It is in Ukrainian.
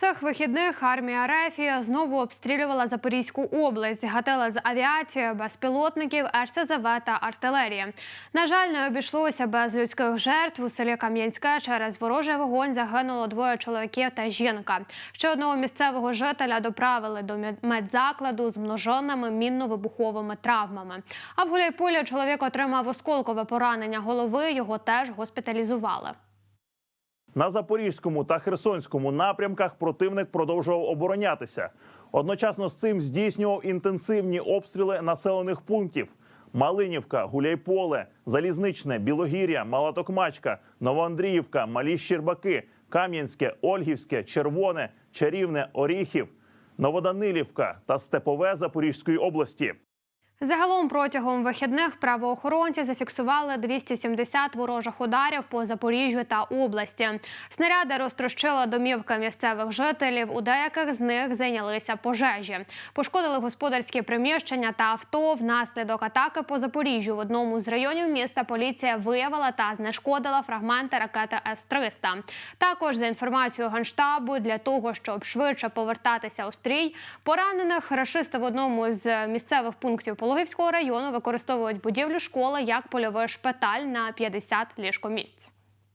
Цих вихідних армія Рефія знову обстрілювала Запорізьку область, гатила з авіації, безпілотників, РСЗВ та артилерії. На жаль, не обійшлося без людських жертв. У селі Кам'янське через ворожий вогонь загинуло двоє чоловіків та жінка. Ще одного місцевого жителя доправили до мед- медзакладу з множенними мінно-вибуховими травмами. А в Гуляйполі чоловік отримав осколкове поранення голови. Його теж госпіталізували. На запорізькому та херсонському напрямках противник продовжував оборонятися. Одночасно з цим здійснював інтенсивні обстріли населених пунктів: Малинівка, Гуляйполе, Залізничне, Білогір'я, Малатокмачка, Новоандріївка, Малі Щербаки, Кам'янське, Ольгівське, Червоне, Чарівне, Оріхів, Новоданилівка та Степове Запорізької області. Загалом протягом вихідних правоохоронці зафіксували 270 ворожих ударів по Запоріжжю та області. Снаряди розтрощили домівки місцевих жителів. У деяких з них зайнялися пожежі. Пошкодили господарські приміщення та авто. Внаслідок атаки по Запоріжжю в одному з районів міста поліція виявила та знешкодила фрагменти ракети С-300. Також за інформацією генштабу, для того, щоб швидше повертатися у стрій, поранених рашисти в одному з місцевих пунктів Пологівського району використовують будівлю школи як польовий шпиталь на 50 ліжкомісць.